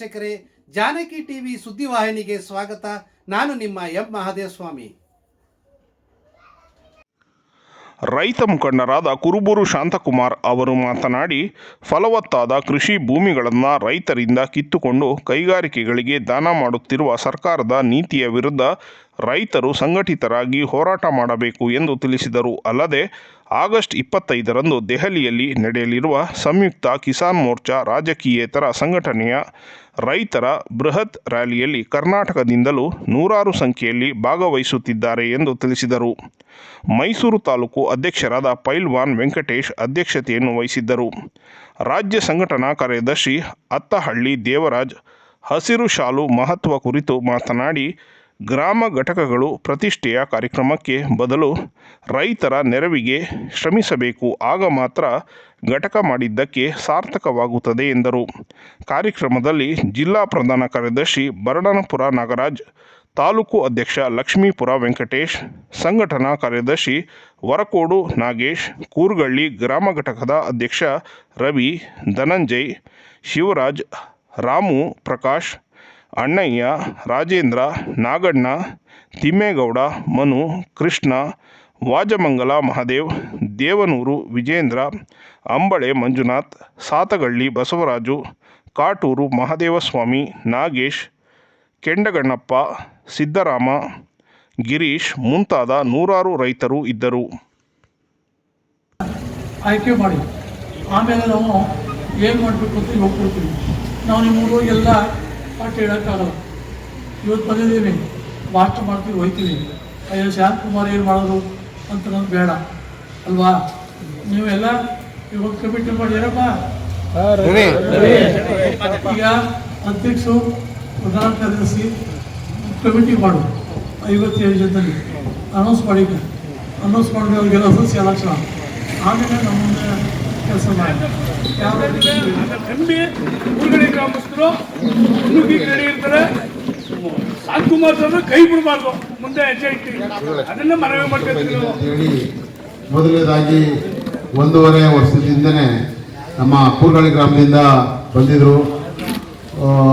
ವೀಕ್ಷಕರೇ, ಜಾನಕಿ ಟಿವಿ ಸುದ್ದಿವಾಹಿನಿಗೆ ಸ್ವಾಗತ. ನಾನು ನಿಮ್ಮ ಎಂ. ಮಹದೇವಸ್ವಾಮಿ. ರೈತ ಮುಖಂಡರಾದ ಕುರುಬೂರು ಶಾಂತಕುಮಾರ್ ಅವರು ಮಾತನಾಡಿ, ಫಲವತ್ತಾದ ಕೃಷಿ ಭೂಮಿಗಳನ್ನು ರೈತರಿಂದ ಕಿತ್ತುಕೊಂಡು ಕೈಗಾರಿಕೆಗಳಿಗೆ ದಾನ ಮಾಡುತ್ತಿರುವ ಸರ್ಕಾರದ ನೀತಿಯ ವಿರುದ್ಧ ರೈತರು ಸಂಘಟಿತರಾಗಿ ಹೋರಾಟ ಮಾಡಬೇಕು ಎಂದು ತಿಳಿಸಿದರು. ಅಲ್ಲದೆ, ಆಗಸ್ಟ್ ಇಪ್ಪತ್ತೈದರಂದು ದೆಹಲಿಯಲ್ಲಿ ನಡೆಯಲಿರುವ ಸಂಯುಕ್ತ ಕಿಸಾನ್ ಮೋರ್ಚಾ ರಾಜಕೀಯೇತರ ಸಂಘಟನೆಯ ರೈತರ ಬೃಹತ್ ರ್ಯಾಲಿಯಲ್ಲಿ ಕರ್ನಾಟಕದಿಂದಲೂ ನೂರಾರು ಸಂಖ್ಯೆಯಲ್ಲಿ ಭಾಗವಹಿಸುತ್ತಿದ್ದಾರೆ ಎಂದು ತಿಳಿಸಿದರು. ಮೈಸೂರು ತಾಲೂಕು ಅಧ್ಯಕ್ಷರಾದ ಪೈಲ್ವಾನ್ ವೆಂಕಟೇಶ್ ಅಧ್ಯಕ್ಷತೆಯನ್ನು ವಹಿಸಿದ್ದರು. ರಾಜ್ಯ ಸಂಘಟನಾ ಕಾರ್ಯದರ್ಶಿ ಅತ್ತಹಳ್ಳಿ ದೇವರಾಜ್ ಹಸಿರು ಶಾಲು ಮಹತ್ವ ಕುರಿತು ಮಾತನಾಡಿ ಗ್ರಾಮ ಘಟಕಗಳು ಪ್ರತಿಷ್ಠೆಯ ಕಾರ್ಯಕ್ರಮಕ್ಕೆ ಬದಲು ರೈತರ ನೆರವಿಗೆ ಶ್ರಮಿಸಬೇಕು. ಆಗ ಮಾತ್ರ ಘಟಕ ಮಾಡಿದ್ದಕ್ಕೆ ಸಾರ್ಥಕವಾಗುತ್ತದೆ ಎಂದರು. ಕಾರ್ಯಕ್ರಮದಲ್ಲಿ ಜಿಲ್ಲಾ ಪ್ರಧಾನ ಕಾರ್ಯದರ್ಶಿ ಬರಡನಪುರ ನಾಗರಾಜ್, ತಾಲೂಕು ಅಧ್ಯಕ್ಷ ಲಕ್ಷ್ಮೀಪುರ ವೆಂಕಟೇಶ್, ಸಂಘಟನಾ ಕಾರ್ಯದರ್ಶಿ ವರಕೋಡು ನಾಗೇಶ್, ಕೂರ್ಗಳ್ಳಿ ಗ್ರಾಮ ಘಟಕದ ಅಧ್ಯಕ್ಷ ರವಿ, ಧನಂಜಯ್, ಶಿವರಾಜ್, ರಾಮು, ಪ್ರಕಾಶ್ ಅಣ್ಣಯ್ಯ, ರಾಜೇಂದ್ರ, ನಾಗಣ್ಣ, ತಿಮ್ಮೇಗೌಡ, ಮನು, ಕೃಷ್ಣ, ವಾಜಮಂಗಲ ಮಹದೇವ್, ದೇವನೂರು, ವಿಜೇಂದ್ರ, ಅಂಬಳೆ, ಮಂಜುನಾಥ್, ಸಾತಗಳ್ಳಿ, ಬಸವರಾಜು, ಕಾಟೂರು, ಮಹದೇವಸ್ವಾಮಿ, ನಾಗೇಶ್, ಕೆಂಡಗಣ್ಣಪ್ಪ, ಸಿದ್ದರಾಮ, ಗಿರೀಶ್ ಮುಂತಾದ ನೂರಾರು ರೈತರು ಇದ್ದರು. ಆಯ್ಕೆ ಮಾಡಿ. ಆಮೇಲೆ ನಾವು ಏನು ಮಾಡಬೇಕು ಅಂತ ಹೋಗ್ಕೊಡ್ತೀವಿ ನಾವು ನಿಮ್ಮ ಎಲ್ಲ ಪಾಠ ಹೇಳೋಕ್ಕಾಗಲ್ಲ ಇವತ್ತು ಬಂದಿದ್ದೀವಿ ಮಾಸ್ಟರ್ ಮಾಡ್ತೀವಿ ಹೋಯ್ತೀವಿ ಅಯ್ಯೋ ಕುಮಾರ್ ಏನು ಮಾಡೋದು ಅಂತ ನಮ್ಗೆ ಬೇಡ. ಅಲ್ವಾ? ನೀವೆಲ್ಲ ಇವಾಗ ಕಮಿಟಿ ಮಾಡಿ ಏನಪ್ಪ? ಈಗ ಅಧ್ಯಕ್ಷರು ಪ್ರಧಾನ ಕಾರ್ಯದರ್ಶಿ ಕಮಿಟಿ ಮಾಡು. ಐವತ್ತೇಳು ಜನದಲ್ಲಿ. ಅನೌನ್ಸ್ ಮಾಡಿ ಅನೌನ್ಸ್ ಮಾಡಿದ್ರೆ ಅವ್ರಿಗೆಲ್ಲ ಸಸ್ಯ ಲಕ್ಷಣ. ಆಮೇಲೆ ನಮ್ಮ ಮುಂದೆ ಕೆಲಸ ಮಾಡಿ. ಯಾವ ರೀತಿ ಹುಡುಗಿ ರೆಡಿ ಇರ್ತಾರೆ. ಶಾಂತಕುಮಾರ್ ಅಂದ್ರೆ ಕೈ ಬಿಡಬಾರ್ದು. ಮುಂದೆ ಹೆಜ್ಜೆ ಇಟ್ಟಿರಿ ಅದನ್ನ ಮನವಿ ಮಾಡ್ಕೊತೀವಿ ಮೊದಲನೇದಾಗಿ ಒಂದೂವರೆ ವರ್ಷದಿಂದನೇ ನಮ್ಮ ಕೂರ್ಗಳಿ ಗ್ರಾಮದಿಂದ ಬಂದಿದ್ರು.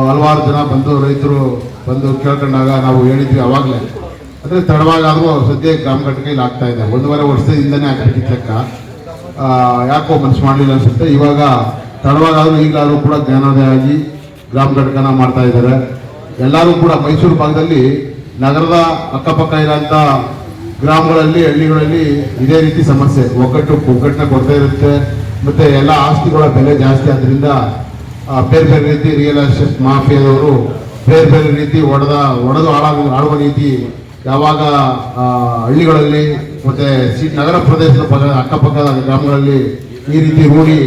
ಹಲವಾರು ಜನ ಬಂದು ರೈತರು ಬಂದು ಕೇಳ್ಕೊಂಡಾಗ ನಾವು ಹೇಳಿದ್ವಿ ಅವಾಗಲೇ. ಅಂದರೆ ತಡವಾಗಾದರೂ ಸದ್ಯ ಗ್ರಾಮ ಘಟಕ ಇಲ್ಲಿ ಆಗ್ತಾ ಇದೆ. ಒಂದೂವರೆ ವರ್ಷದಿಂದನೇ ಆಗ್ಬೇಕಿತ್ತು ಲೆಕ್ಕ. ಯಾಕೋ ಮನಸ್ಸು ಮಾಡಲಿಲ್ಲ ಅನ್ಸುತ್ತೆ. ಇವಾಗ ತಡವಾಗಾದರೂ ಈಗಲಾದರೂ ಕೂಡ ಜ್ಞಾನೋದಯ ಆಗಿ ಗ್ರಾಮ ಘಟಕನ ಮಾಡ್ತಾ ಇದ್ದಾರೆ. ಎಲ್ಲರೂ ಕೂಡ ಮೈಸೂರು ಭಾಗದಲ್ಲಿ ನಗರದ ಅಕ್ಕಪಕ್ಕ ಇರೋಂಥ ಗ್ರಾಮಗಳಲ್ಲಿ, ಹಳ್ಳಿಗಳಲ್ಲಿ ಇದೇ ರೀತಿ ಸಮಸ್ಯೆ. ಒಗ್ಗಟ್ಟು ಒಗ್ಗಟ್ಟಿನ ಕೊರತೆ ಇರುತ್ತೆ. ಮತ್ತೆ ಎಲ್ಲ ಆಸ್ತಿಗಳ ಬೆಲೆ ಜಾಸ್ತಿ ಆದ್ದರಿಂದ ಬೇರೆ ಬೇರೆ ರೀತಿ ರಿಯಲ್ ಎಸ್ಟೇಟ್ ಮಾಫಿಯಾದವರು ಬೇರೆ ಬೇರೆ ರೀತಿ ಒಡೆದ, ಒಡೆದು ಹಾಳಾಗ ಆಳುವ ರೀತಿ ಯಾವಾಗ ಹಳ್ಳಿಗಳಲ್ಲಿ ಮತ್ತೆ ಸಿ, ನಗರ ಪ್ರದೇಶದ ಪಕ್ಕ, ಅಕ್ಕಪಕ್ಕದ ಗ್ರಾಮಗಳಲ್ಲಿ ಈ ರೀತಿ ರೂಢಿ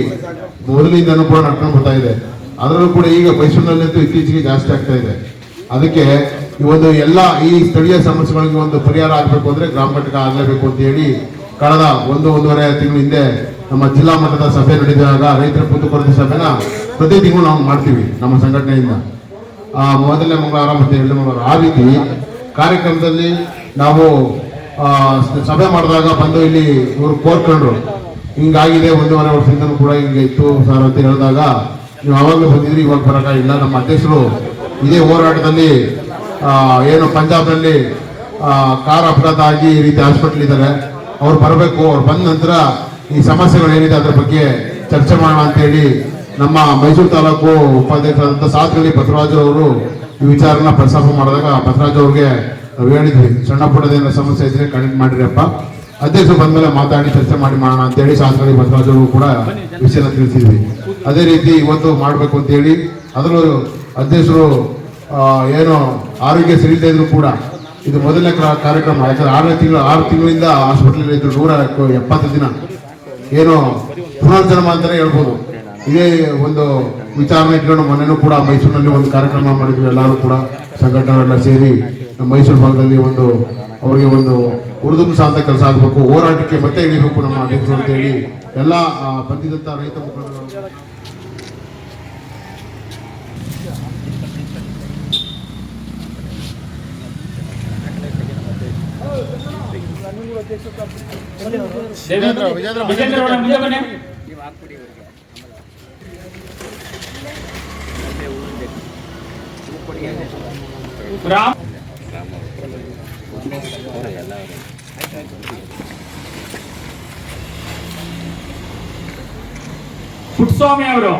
ಮೊದಲಿಂದನೂ ಕೂಡ ನಡ್ಕೊಂಡು ಬರ್ತಾ ಇದೆ. ಅದರಲ್ಲೂ ಕೂಡ ಈಗ ಮೈಸೂರಿನಲ್ಲಂತೂ ಇತ್ತೀಚೆಗೆ ಜಾಸ್ತಿ ಆಗ್ತಾ ಇದೆ. ಅದಕ್ಕೆ ಈ ಒಂದು ಎಲ್ಲ ಈ ಸ್ಥಳೀಯ ಸಮಸ್ಯೆಗಳಿಗೆ ಒಂದು ಪರಿಹಾರ ಆಗಬೇಕು ಅಂದರೆ ಗ್ರಾಮ ಘಟಕ ಆಗಲೇಬೇಕು ಅಂತ ಹೇಳಿ ಕಳೆದ ಒಂದು ಒಂದೂವರೆ ತಿಂಗಳ ಹಿಂದೆ ನಮ್ಮ ಜಿಲ್ಲಾ ಮಟ್ಟದ ಸಭೆ ನಡೆದಾಗ ರೈತರ ಕುಂದುಕೊರತೆ ಸಭೆನ ಪ್ರತಿ ತಿಂಗಳು ನಾವು ಮಾಡ್ತೀವಿ ನಮ್ಮ ಸಂಘಟನೆಯಿಂದ. ಮೊದಲನೇ ಮಂಗಳವಾರ ಮತ್ತು ಎರಡನೇ ಮಂಗಳವಾರ. ಆ ರೀತಿ ಕಾರ್ಯಕ್ರಮದಲ್ಲಿ ನಾವು ಸಭೆ ಮಾಡಿದಾಗ ಬಂದು ಇಲ್ಲಿ ಇವರು ಕೋರ್ಕೊಂಡ್ರು. ಹಿಂಗಾಗಿದೆ ಒಂದೂವರೆ ವರ್ಷದಿಂದ ಕೂಡ ಹಿಂಗೆ ಇತ್ತು ಸರ್ ಅಂತ ಹೇಳಿದಾಗ ನೀವು ಆವಾಗ ಬಂದಿದ್ರಿ ಇವಾಗ ಬರೋಕ್ಕಾಗಿಲ್ಲ ನಮ್ಮ ಅಧ್ಯಕ್ಷರು ಇದೇ ಹೋರಾಟದಲ್ಲಿ ಏನು ಪಂಜಾಬ್ನಲ್ಲಿ ಕಾರ್ ಅಪಘಾತ ಆಗಿ ಈ ರೀತಿ ಹಾಸ್ಪಿಟಲ್ ಇದ್ದಾರೆ. ಅವ್ರು ಬರಬೇಕು, ಅವ್ರು ಬಂದ ನಂತರ ಈ ಸಮಸ್ಯೆಗಳು ಏನಿದೆ ಅದ್ರ ಬಗ್ಗೆ ಚರ್ಚೆ ಮಾಡೋಣ ಅಂತೇಳಿ ನಮ್ಮ ಮೈಸೂರು ತಾಲೂಕು ಉಪಾಧ್ಯಕ್ಷರಾದಂಥ ಸಾತ್ಗಳಿ ಬಸವರಾಜು ಅವರು ಈ ವಿಚಾರನ ಪ್ರಸ್ತಾಪ ಮಾಡಿದಾಗ ಬಸವರಾಜ್ ಅವ್ರಿಗೆ ಹೇಳಿದ್ವಿ ಸಣ್ಣ ಪುಟ್ಟದೇನೋ ಸಮಸ್ಯೆ ಇದ್ರೆ ಕನೆಕ್ಟ್ ಮಾಡಿರಪ್ಪ ಅಧ್ಯಕ್ಷರು ಬಂದ್ಮೇಲೆ ಮಾತಾಡಿ ಚರ್ಚೆ ಮಾಡಿ ಮಾಡೋಣ ಅಂತೇಳಿ ಶಾಸಕರಿಗೆ ಬಸವರಾಜ್ ಅವರು ಕೂಡ ವಿಷಯನ ತಿಳಿಸಿದ್ವಿ. ಅದೇ ರೀತಿ ಇವತ್ತು ಮಾಡಬೇಕು ಅಂತೇಳಿ ಅದರಲ್ಲೂ ಅಧ್ಯಕ್ಷರು ಏನು ಆರೋಗ್ಯ ಸರಿಯಿಲ್ಲದೆ ಇದ್ರು ಕೂಡ ಇದು ಮೊದಲನೇ ಕ್ರ- ಕಾರ್ಯಕ್ರಮ ಯಾಕಂದ್ರೆ ಆರನೇ ತಿಂಗಳು ಆರು ತಿಂಗಳಿಂದ ಹಾಸ್ಪಿಟಲ್ ಇದ್ರು ನೂರ ಎಪ್ಪತ್ತು ದಿನ. ಏನು ಪುನರ್ಜನ್ಮ ಅಂತಲೇ ಹೇಳ್ಬೋದು. ಇದೇ ಒಂದು ವಿಚಾರಣೆ ಇಟ್ಕೊಂಡು ಮೊನ್ನೆನೂ ಕೂಡ ಮೈಸೂರಿನಲ್ಲಿ ಒಂದು ಕಾರ್ಯಕ್ರಮ ಮಾಡಿದ್ವಿ ಎಲ್ಲರೂ ಕೂಡ ಸಂಘಟನೆಗಳೆಲ್ಲ ಸೇರಿ ನಮ್ಮ ಮೈಸೂರು ಭಾಗದಲ್ಲಿ ಒಂದು ಅವರಿಗೆ ಒಂದು ಉಳಿದು ಸಾಂತ ಕೆಲಸ ಆಗಬೇಕು. ಹೋರಾಟಕ್ಕೆ ಮತ್ತೆ ಇಳಿಬೇಕು ನಮ್ಮ ಅಧ್ಯಕ್ಷರು ಅಂತ ಹೇಳಿ ಎಲ್ಲ ಆ, ಬಂದಿದ್ದಂಥ ರೈತ ಮುಖಂಡರು. ರಾಮ್ ಪುಟ್ಟಸ್ವಾಮಿ ಅವರು?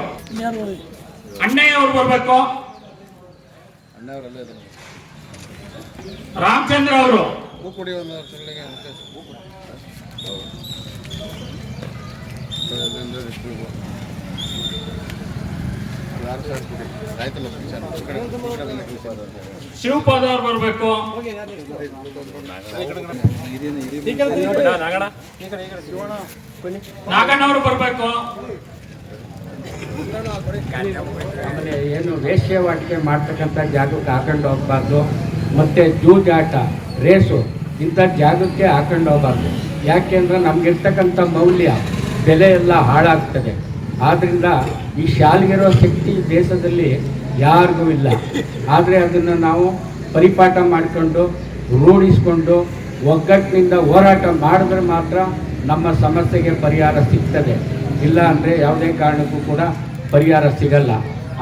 ಅಣ್ಣಯ್ಯ ಅವರು ಬರ್ಬೇಕು. ರಾಮಚಂದ್ರ ಅವರು? ಶಿವಪಾದ ಅವ್ರು ಬರ್ಬೇಕು. ನಾಗಣ್ಣ ಅವರು ಬರ್ಬೇಕು. ಆಮೇಲೆ ಏನು ವೇಶ್ಯವಾಟಿಕೆ ಮಾಡ್ತಕ್ಕಂಥ ಜಾಗಕ್ಕೆ ಹಾಕೊಂಡು ಹೋಗ್ಬಾರ್ದು. ಮತ್ತು ಜೂಜಾಟ, ರೇಸು ಇಂಥ ಜಾಗಕ್ಕೆ ಹಾಕೊಂಡು ಹೋಗ್ಬಾರ್ದು. ಯಾಕೆಂದ್ರೆ ನಮಗಿರ್ತಕ್ಕಂಥ ಮೌಲ್ಯ, ಬೆಲೆ ಎಲ್ಲ ಹಾಳಾಗ್ತದೆ. ಆದ್ದರಿಂದ ಈ ಶಾಲೆಗಿರೋ ಶಕ್ತಿ ದೇಶದಲ್ಲಿ ಯಾರಿಗೂ ಇಲ್ಲ. ಆದರೆ ಅದನ್ನು ನಾವು ಪರಿಪಾಠ ಮಾಡಿಕೊಂಡು, ರೂಢಿಸ್ಕೊಂಡು, ಒಗ್ಗಟ್ಟಿನಿಂದ ಹೋರಾಟ ಮಾಡಿದ್ರೆ ಮಾತ್ರ ನಮ್ಮ ಸಮಸ್ಯೆಗೆ ಪರಿಹಾರ ಸಿಗ್ತದೆ. ಇಲ್ಲ ಅಂದರೆ ಯಾವುದೇ ಕಾರಣಕ್ಕೂ ಕೂಡ ಪರಿಹಾರ ಸಿಗಲ್ಲ.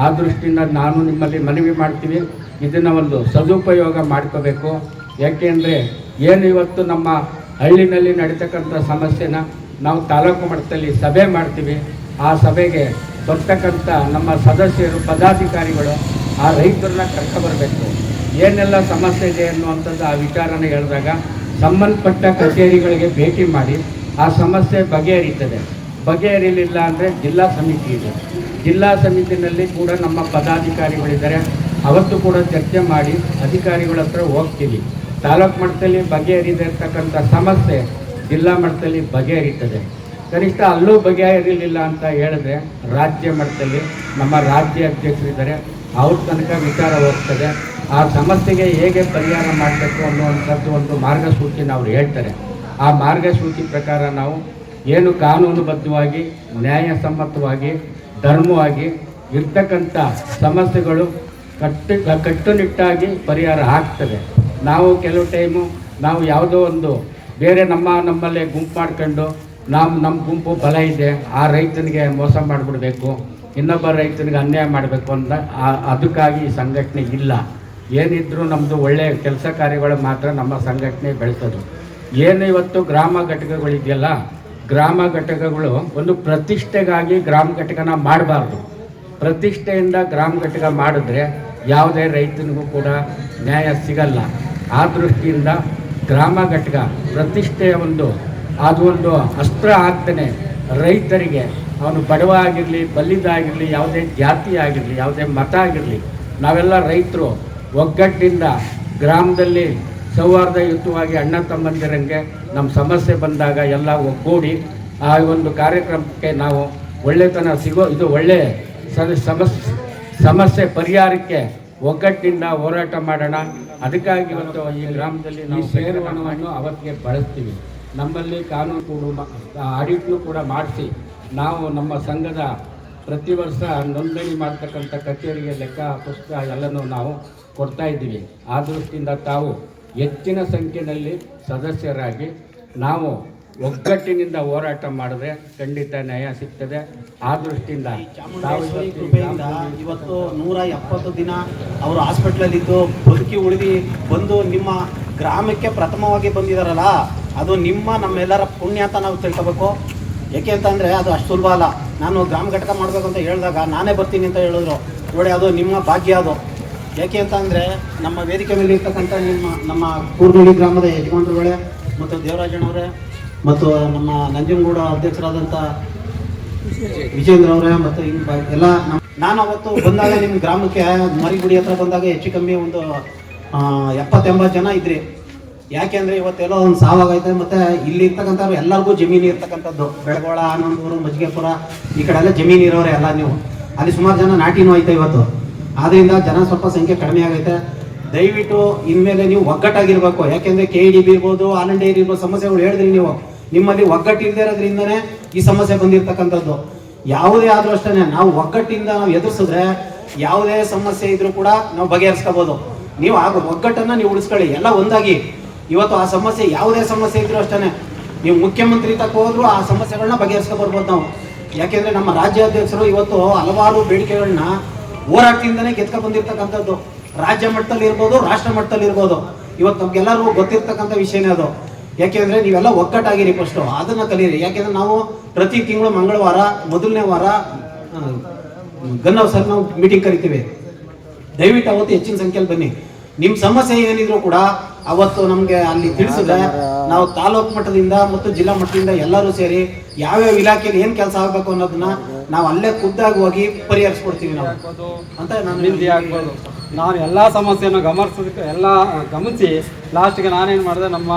ಆ ದೃಷ್ಟಿಯಿಂದ ನಾನು ನಿಮ್ಮಲ್ಲಿ ಮನವಿ ಮಾಡ್ತೀವಿ. ಇದನ್ನು ಒಂದು ಸದುಪಯೋಗ ಮಾಡ್ಕೋಬೇಕು. ಯಾಕೆಂದರೆ ಏನು ಇವತ್ತು ನಮ್ಮ ಹಳ್ಳಿನಲ್ಲಿ ನಡೀತಕ್ಕಂಥ ಸಮಸ್ಯೆನ ನಾವು ತಾಲೂಕು ಮಟ್ಟದಲ್ಲಿ ಸಭೆ ಮಾಡ್ತೀವಿ. ಆ ಸಭೆಗೆ ಬರ್ತಕ್ಕಂಥ ನಮ್ಮ ಸದಸ್ಯರು, ಪದಾಧಿಕಾರಿಗಳು ಆ ರೈತರನ್ನ ಕರ್ಕೊಬರ್ಬೇಕು ಏನೆಲ್ಲ ಸಮಸ್ಯೆ ಇದೆ ಅನ್ನುವಂಥದ್ದು ಆ ವಿಚಾರನ ಹೇಳಿದಾಗ ಸಂಬಂಧಪಟ್ಟ ಕಚೇರಿಗಳಿಗೆ ಭೇಟಿ ಮಾಡಿ ಆ ಸಮಸ್ಯೆ ಬಗೆಹರಿತದೆ. ಬಗೆಹರಿಲಿಲ್ಲ ಅಂದರೆ ಜಿಲ್ಲಾ ಸಮಿತಿ ಇದೆ. ಜಿಲ್ಲಾ ಸಮಿತಿನಲ್ಲಿ ಕೂಡ ನಮ್ಮ ಪದಾಧಿಕಾರಿಗಳಿದ್ದಾರೆ. ಅವತ್ತು ಕೂಡ ಚರ್ಚೆ ಮಾಡಿ ಅಧಿಕಾರಿಗಳ ಹತ್ರ ಹೋಗ್ತೀವಿ. ತಾಲೂಕು ಮಟ್ಟದಲ್ಲಿ ಬಗೆಹರಿದಿರ್ತಕ್ಕಂಥ ಸಮಸ್ಯೆ ಜಿಲ್ಲಾ ಮಟ್ಟದಲ್ಲಿ ಬಗೆಹರಿತದೆ. ಕನಿಷ್ಠ ಅಲ್ಲೂ ಬಗೆಹರಿಲಿಲ್ಲ ಅಂತ ಹೇಳಿದ್ರೆ ರಾಜ್ಯ ಮಟ್ಟದಲ್ಲಿ ನಮ್ಮ ರಾಜ್ಯ ಅಧ್ಯಕ್ಷರಿದ್ದಾರೆ. ಅವ್ರ ತನಕ ವಿಚಾರ ಹೋಗ್ತದೆ. ಆ ಸಮಸ್ಯೆಗೆ ಹೇಗೆ ಪರಿಹಾರ ಮಾಡಬೇಕು ಅನ್ನುವಂಥದ್ದು ಒಂದು ಮಾರ್ಗಸೂಚಿನ ಅವ್ರು ಹೇಳ್ತಾರೆ. ಆ ಮಾರ್ಗಸೂಚಿ ಪ್ರಕಾರ ನಾವು ಏನು ಕಾನೂನುಬದ್ಧವಾಗಿ, ನ್ಯಾಯಸಮ್ಮತವಾಗಿ, ಧರ್ಮವಾಗಿ ಇರ್ತಕ್ಕಂಥ ಸಮಸ್ಯೆಗಳು ಕಟ್ಟು, ಕಟ್ಟುನಿಟ್ಟಾಗಿ ಪರಿಹಾರ ಆಗ್ತದೆ. ನಾವು ಕೆಲವು ಟೈಮು ನಾವು ಯಾವುದೋ ಒಂದು ಬೇರೆ ನಮ್ಮ ನಮ್ಮಲ್ಲೇ ಗುಂಪು ಮಾಡ್ಕೊಂಡು ನಾವು ನಮ್ಮ ಗುಂಪು ಬಲ ಇದೆ, ಆ ರೈತನಿಗೆ ಮೋಸ ಮಾಡಿಬಿಡ್ಬೇಕು, ಇನ್ನೊಬ್ಬ ರೈತನಿಗೆ ಅನ್ಯಾಯ ಮಾಡಬೇಕು ಅಂತ ಅದಕ್ಕಾಗಿ ಈ ಸಂಘಟನೆ ಇಲ್ಲ. ಏನಿದ್ರೂ ನಮ್ಮದು ಒಳ್ಳೆಯ ಕೆಲಸ ಕಾರ್ಯಗಳು ಮಾತ್ರ ನಮ್ಮ ಸಂಘಟನೆ ಬೆಳೆಸೋದು. ಏನು ಇವತ್ತು ಗ್ರಾಮ ಘಟಕಗಳಿದೆಯಲ್ಲ ಗ್ರಾಮ ಘಟಕಗಳು ಒಂದು ಪ್ರತಿಷ್ಠೆಗಾಗಿ ಗ್ರಾಮ ಘಟಕನ ಮಾಡಬಾರ್ದು. ಪ್ರತಿಷ್ಠೆಯಿಂದ ಗ್ರಾಮ ಘಟಕ ಮಾಡಿದ್ರೆ ಯಾವುದೇ ರೈತನಿಗೂ ಕೂಡ ನ್ಯಾಯ ಸಿಗಲ್ಲ. ಆ ದೃಷ್ಟಿಯಿಂದ ಗ್ರಾಮ ಘಟಕ ಪ್ರತಿಷ್ಠೆಯ ಒಂದು, ಅದು ಒಂದು ಅಸ್ತ್ರ ಆಗ್ತಾನೆ. ರೈತರಿಗೆ ಅವನು ಬಡವ ಆಗಿರಲಿ ಬಲ್ಲಿದಾಗಿರಲಿ ಯಾವುದೇ ಜಾತಿ ಆಗಿರಲಿ, ಯಾವುದೇ ಮತ ಆಗಿರಲಿ, ನಾವೆಲ್ಲ ರೈತರು ಒಗ್ಗಟ್ಟಿಂದ ಗ್ರಾಮದಲ್ಲಿ ಸೌಹಾರ್ದಯುತವಾಗಿ ಅಣ್ಣ ತಮ್ಮಂದಿರಂಗೆ ನಮ್ಮ ಸಮಸ್ಯೆ ಬಂದಾಗ ಎಲ್ಲ ಒಗ್ಗೂಡಿ ಆ ಒಂದು ಕಾರ್ಯಕ್ರಮಕ್ಕೆ ನಾವು ಒಳ್ಳೆತನ ಸಿಗೋ ಇದು ಒಳ್ಳೆ ಸ- ಸಮಸ್ಯೆ ಸಮಸ್ಯೆ ಪರಿಹಾರಕ್ಕೆ ಒಗ್ಗಟ್ಟಿನಿಂದ ಹೋರಾಟ ಮಾಡೋಣ. ಅದಕ್ಕಾಗಿ ಇವತ್ತು ಈ ಗ್ರಾಮದಲ್ಲಿ ನಾವು ಸೇರುವಣವನ್ನು ಅವತ್ತಿಗೆ ಬಳಸ್ತೀವಿ. ನಮ್ಮಲ್ಲಿ ಕಾನೂನು ಕೂಡ ಆಡಿಟ್ನು ಕೂಡ ಮಾಡಿಸಿ ನಾವು ನಮ್ಮ ಸಂಘದ ಪ್ರತಿ ವರ್ಷ ನೋಂದಣಿ ಮಾಡ್ತಕ್ಕಂಥ ಕಚೇರಿಗೆ ಲೆಕ್ಕ ಪುಸ್ತಕ ಎಲ್ಲನೂ ನಾವು ಕೊಡ್ತಾ ಇದ್ದೀವಿ. ಆ ದೃಷ್ಟಿಯಿಂದ ತಾವು ಹೆಚ್ಚಿನ ಸಂಖ್ಯೆಯಲ್ಲಿ ಸದಸ್ಯರಾಗಿ ನಾವು ಒಗ್ಗಟ್ಟಿನಿಂದ ಹೋರಾಟ ಮಾಡಿದ್ರೆ ಖಂಡಿತ ನ್ಯಾಯ ಸಿಗ್ತದೆ. ಆ ದೃಷ್ಟಿಯಿಂದ ಚಾಮುಂಡೇಶ್ವರಿ ಇವತ್ತು ಕೃಪೆಯಿಂದ ನೂರ ಎಪ್ಪತ್ತು ದಿನ ಅವರು ಹಾಸ್ಪಿಟ್ಲಲ್ಲಿದ್ದು ಬದುಕಿ ಉಳಿದು ಬಂದು ನಿಮ್ಮ ಗ್ರಾಮಕ್ಕೆ ಪ್ರಥಮವಾಗಿ ಬಂದಿದಾರಲ್ಲ ಅದು ನಿಮ್ಮ ನಮ್ಮೆಲ್ಲರ ಪುಣ್ಯ ಅಂತ ನಾವು ತಿಳ್ಕೊಬೇಕು. ಯಾಕೆ ಅಂತಂದರೆ ಅದು ಅಷ್ಟು ಸುಲಭ ಅಲ್ಲ. ನಾನು ಗ್ರಾಮ ಘಟಕ ಮಾಡಬೇಕು ಅಂತ ಹೇಳಿದಾಗ ನಾನೇ ಬರ್ತೀನಿ ಅಂತ ಹೇಳಿದ್ರು. ನೋಡಿ ಅದು ನಿಮ್ಮ ಭಾಗ್ಯ ಅದು. ಯಾಕೆ ಅಂತ ಅಂದರೆ ನಮ್ಮ ವೇದಿಕೆ ಮೇಲೆ ಇರ್ತಕ್ಕಂಥ ನಿಮ್ಮ, ನಮ್ಮ ಕೂರ್ನಳ್ಳಿ ಗ್ರಾಮದ ಯಜಮಾನರುಗಳೇ ಮತ್ತು ದೇವರಾಜಣ್ಣವರೇ ಮತ್ತು ನಮ್ಮ ನಂಜನಗೂಡ ಅಧ್ಯಕ್ಷರಾದಂಥ ವಿಜೇಂದ್ರ ಅವರೇ ಮತ್ತು ಎಲ್ಲ ನಾನು ಅವತ್ತು ಬಂದಾಗ ನಿಮ್ಮ ಗ್ರಾಮಕ್ಕೆ ಮರಿಗುಡಿ ಹತ್ರ ಬಂದಾಗ ಹೆಚ್ಚು ಕಮ್ಮಿ ಒಂದು ಎಪ್ಪತ್ತೆಂಬತ್ತು ಜನ ಇದ್ರಿ. ಯಾಕೆಂದ್ರೆ ಇವತ್ತೆಲ್ಲೋ ಒಂದು ಸಾವಾಗೈತೆ ಮತ್ತೆ ಇಲ್ಲಿ ಇರ್ತಕ್ಕಂಥವ್ರು ಎಲ್ಲರಿಗೂ ಜಮೀನು ಇರ್ತಕ್ಕಂಥದ್ದು. ಬೆಳಗೋಳ, ಆನಂದೂರು, ಮಜ್ಜಿಗೆಪುರ, ಈ ಕಡೆ ಎಲ್ಲ ಜಮೀನು ಇರೋರೆ ಎಲ್ಲ ನೀವು. ಅಲ್ಲಿ ಸುಮಾರು ಜನ ನಾಟಿನೂ ಐತೆ ಇವತ್ತು. ಆದ್ರಿಂದ ಜನ ಸ್ವಲ್ಪ ಸಂಖ್ಯೆ ಕಡಿಮೆ ಆಗೈತೆ. ದಯವಿಟ್ಟು ಇನ್ಮೇಲೆ ನೀವು ಒಗ್ಗಟ್ಟಾಗಿರ್ಬೇಕು. ಯಾಕೆಂದ್ರೆ ಕೆ ಡಿ ಬಿ ಇರ್ಬೋದು ಆಲ್ ಇಂಡಿಯಾ ಇರ್ಬೋದು ಸಮಸ್ಯೆಗಳು ಹೇಳಿದ್ರಿ ನೀವು. ನಿಮ್ಮಲ್ಲಿ ಒಗ್ಗಟ್ಟಿಲ್ಲದೆ ಇರೋದ್ರಿಂದನೇ ಈ ಸಮಸ್ಯೆ ಬಂದಿರತಕ್ಕಂಥದ್ದು. ಯಾವುದೇ ಆದರೂ ಅಷ್ಟೇ ನಾವು ಒಗ್ಗಟ್ಟಿಂದ ನಾವು ಎದುರಿಸಿದ್ರೆ ಯಾವುದೇ ಸಮಸ್ಯೆ ಇದ್ರೂ ಕೂಡ ನಾವು ಬಗೆಹರಿಸ್ಕೋಬೋದು. ನೀವು ಆಗ ಒಗ್ಗಟ್ಟನ್ನು ನೀವು ಉಳಿಸ್ಕೊಳ್ಳಿ. ಎಲ್ಲ ಒಂದಾಗಿ. ಇವತ್ತು ಆ ಸಮಸ್ಯೆ ಯಾವುದೇ ಸಮಸ್ಯೆ ಇದ್ರೂ ಅಷ್ಟೇ ನೀವು ಮುಖ್ಯಮಂತ್ರಿ ತಕ್ಕ ಹೋದ್ರು ಆ ಸಮಸ್ಯೆಗಳನ್ನ ಬಗೆಹರಿಸ್ಕೊ ಬರ್ಬೋದು ನಾವು. ಯಾಕೆಂದ್ರೆ ನಮ್ಮ ರಾಜ್ಯಾಧ್ಯಕ್ಷರು ಇವತ್ತು ಹಲವಾರು ಬೇಡಿಕೆಗಳನ್ನ ಹೋರಾಟದಿಂದನೇ ಗೆದ್ಕ ಬಂದಿರ್ತಕ್ಕಂಥದ್ದು. ರಾಜ್ಯ ಮಟ್ಟದಲ್ಲಿ ಇರ್ಬೋದು, ರಾಷ್ಟ್ರ ಮಟ್ಟದಲ್ಲಿ ಇರ್ಬೋದು. ಇವತ್ತು ನಮ್ಗೆಲ್ಲರಿಗೂ ಗೊತ್ತಿರ್ತಕ್ಕಂಥ ವಿಷಯನೇ ಅದು. ಯಾಕೆಂದ್ರೆ ನೀವೆಲ್ಲ ಒಗ್ಗಟ್ಟಾಗಿರಿ ಫಸ್ಟು ಅದನ್ನ ಕಲಿಯಿರಿ. ಯಾಕೆಂದ್ರೆ ನಾವು ಪ್ರತಿ ತಿಂಗಳು ಮಂಗಳವಾರ, ಮೊದಲನೇ ವಾರ ಗನ್ ಸರ್ ನಾವು ಮೀಟಿಂಗ್ ಕರಿತೀವಿ. ದಯವಿಟ್ಟು ಅವತ್ತು ಹೆಚ್ಚಿನ ಸಂಖ್ಯೆಯಲ್ಲಿ ಬನ್ನಿ. ನಿಮ್ಮ ಸಮಸ್ಯೆ ಏನಿದ್ರು ಕೂಡ ಅವತ್ತು ನಮಗೆ ಅಲ್ಲಿ ತಿಳಿಸಿದ್ರೆ ನಾವು ತಾಲೂಕು ಮಟ್ಟದಿಂದ ಮತ್ತು ಜಿಲ್ಲಾ ಮಟ್ಟದಿಂದ ಎಲ್ಲರೂ ಸೇರಿ ಯಾವ್ಯಾವ ಇಲಾಖೆಯಲ್ಲಿ ಏನು ಕೆಲಸ ಆಗಬೇಕು ಅನ್ನೋದನ್ನ ನಾವು ಅಲ್ಲೇ ಖುದ್ದಾಗಿ ಹೋಗಿ ಪರಿಹರಿಸ್ಕೊಡ್ತೀವಿ ನಾವು. ಅಂತ ನಾನು ನಾನು ಎಲ್ಲ ಸಮಸ್ಯೆಯನ್ನು ಗಮನಿಸೋದಕ್ಕೆ ಎಲ್ಲ ಗಮನಿಸಿ ಲಾಸ್ಟಿಗೆ ನಾನೇನು ಮಾಡಿದೆ ನಮ್ಮ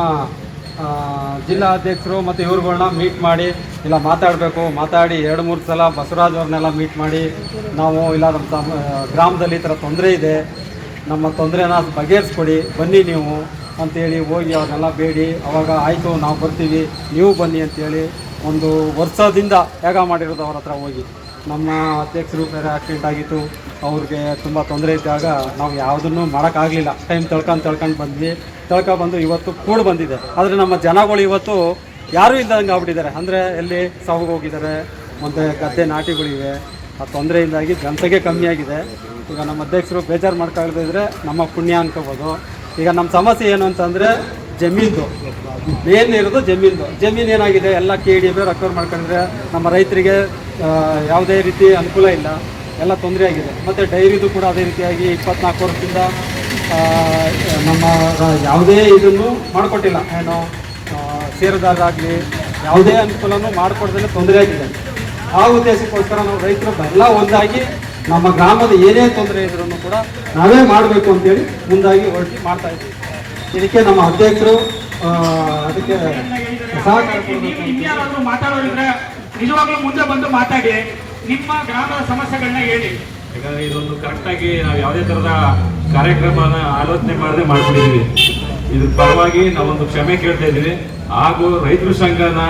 ಜಿಲ್ಲಾ ಅಧ್ಯಕ್ಷರು ಮತ್ತು ಇವ್ರುಗಳನ್ನ ಮೀಟ್ ಮಾಡಿ ಇಲ್ಲ ಮಾತಾಡಬೇಕು ಮಾತಾಡಿ ಎರಡು ಮೂರು ಸಲ ಬಸವರಾಜ್ ಅವ್ರನ್ನೆಲ್ಲ ಮೀಟ್ ಮಾಡಿ ನಾವು ಇಲ್ಲ ನಮ್ಮ ಗ್ರಾಮದಲ್ಲಿ ಈ ಥರ ತೊಂದರೆ ಇದೆ ನಮ್ಮ ತೊಂದರೆನ ಬಗೆಹರಿಸ್ಕೊಡಿ, ಬನ್ನಿ ನೀವು ಅಂತೇಳಿ ಹೋಗಿ ಅವ್ರನ್ನೆಲ್ಲ ಬೇಡಿ. ಅವಾಗ ಆಯಿತು, ನಾವು ಬರ್ತೀವಿ, ನೀವು ಬನ್ನಿ ಅಂತೇಳಿ ಒಂದು ವರ್ಷದಿಂದ ಯಾಗ ಮಾಡಿರೋದು ಅವ್ರ ಹತ್ರ ಹೋಗಿ. ನಮ್ಮ ಅಧ್ಯಕ್ಷರು ಬೇರೆ ಆಕ್ಸಿಡೆಂಟ್ ಆಗಿತ್ತು, ಅವ್ರಿಗೆ ತುಂಬ ತೊಂದರೆ ಇದ್ದಾಗ ನಾವು ಯಾವುದನ್ನು ಮಾಡೋಕ್ಕಾಗಲಿಲ್ಲ. ಟೈಮ್ ತಳ್ಕೊಂಡು ತಳ್ಕೊಂಡು ಬಂದ್ವಿ. ತಳ್ಕೊ ಬಂದು ಇವತ್ತು ಕೂಡ ಬಂದಿದೆ. ಆದರೆ ನಮ್ಮ ಜನಗಳು ಇವತ್ತು ಯಾರೂ ಇಲ್ಲದಂಗೆ ಆಗ್ಬಿಟ್ಟಿದ್ದಾರೆ. ಅಂದರೆ ಎಲ್ಲಿ ಸಾವುಗೆ ಹೋಗಿದ್ದಾರೆ, ಮತ್ತು ಗದ್ದೆ ನಾಟಿಗಳಿವೆ. ಆ ತೊಂದರೆಯಿಂದಾಗಿ ಜನಸಂಖ್ಯೆ ಕಮ್ಮಿ ಆಗಿದೆ ಈಗ ನಮ್ಮ ಅಧ್ಯಕ್ಷರು ಬೇಜಾರು ಮಾಡ್ಕೊಳ್ದಿದ್ರೆ ನಮ್ಮ ಪುಣ್ಯ ಅನ್ಕೋಬೋದು. ಈಗ ನಮ್ಮ ಸಮಸ್ಯೆ ಏನು ಅಂತಂದರೆ ಜಮೀನ್ದು. ಮೇನ್ ಇರೋದು ಜಮೀನ್ದು. ಜಮೀನು ಏನಾಗಿದೆ? ಎಲ್ಲ ಕೆ ಡಿ ಬಿ ರೆಕವರ್ ಮಾಡ್ಕೊಂಡ್ರೆ ನಮ್ಮ ರೈತರಿಗೆ ಯಾವುದೇ ರೀತಿ ಅನುಕೂಲ ಇಲ್ಲ. ಎಲ್ಲ ತೊಂದರೆ ಆಗಿದೆ. ಮತ್ತು ಡೈರಿದು ಕೂಡ ಅದೇ ರೀತಿಯಾಗಿ ಇಪ್ಪತ್ನಾಲ್ಕು ವರ್ಷದಿಂದ ನಮ್ಮ ಯಾವುದೇ ಇದನ್ನು ಮಾಡಿಕೊಟ್ಟಿಲ್ಲ. ಏನು ಷೇರುದಾರರಾಗಲಿ ಯಾವುದೇ ಅನುಕೂಲನೂ ಮಾಡಿಕೊಡ್ದೇ ತೊಂದರೆ ಆಗಿದೆ. ಆ ಉದ್ದೇಶಕ್ಕೋಸ್ಕರ ನಾವು ರೈತರು ಎಲ್ಲ ಒಂದಾಗಿ ನಮ್ಮ ಗ್ರಾಮದ ಏನೇ ತೊಂದರೆ ಇದ್ರೂ ಕೂಡ ನಾವೇ ಮಾಡಬೇಕು ಅಂತೇಳಿ ಮುಂದಾಗಿ ಹೊರಟಿ ಮಾಡ್ತಾ ಇದ್ದೀವಿ. ಇದಕ್ಕೆ ನಮ್ಮ ಅಧ್ಯಕ್ಷರು ಅದಕ್ಕೆ ಮಾತಾಡೋರಿದ್ರೆ ನಿಜವಾಗ್ಲೂ ಮುಂದೆ ಬಂದು ಮಾತಾಡಿ ನಿಮ್ಮ ಗ್ರಾಮದ ಸಮಸ್ಯೆಗಳನ್ನ ಹೇಳಿ. ಯಾಕಂದ್ರೆ ಇದೊಂದು ಕರೆಕ್ಟಾಗಿ ನಾವು ಯಾವುದೇ ಥರದ ಕಾರ್ಯಕ್ರಮನ ಆಲೋಚನೆ ಮಾಡದೆ ಮಾಡ್ಕೊಂಡಿದ್ದೀವಿ. ಇದ್ರ ಪರವಾಗಿ ನಾವೊಂದು ಕ್ಷಮೆ ಕೇಳ್ತಾ ಇದ್ದೀವಿ. ಹಾಗೂ ರೈತರ ಸಂಘನ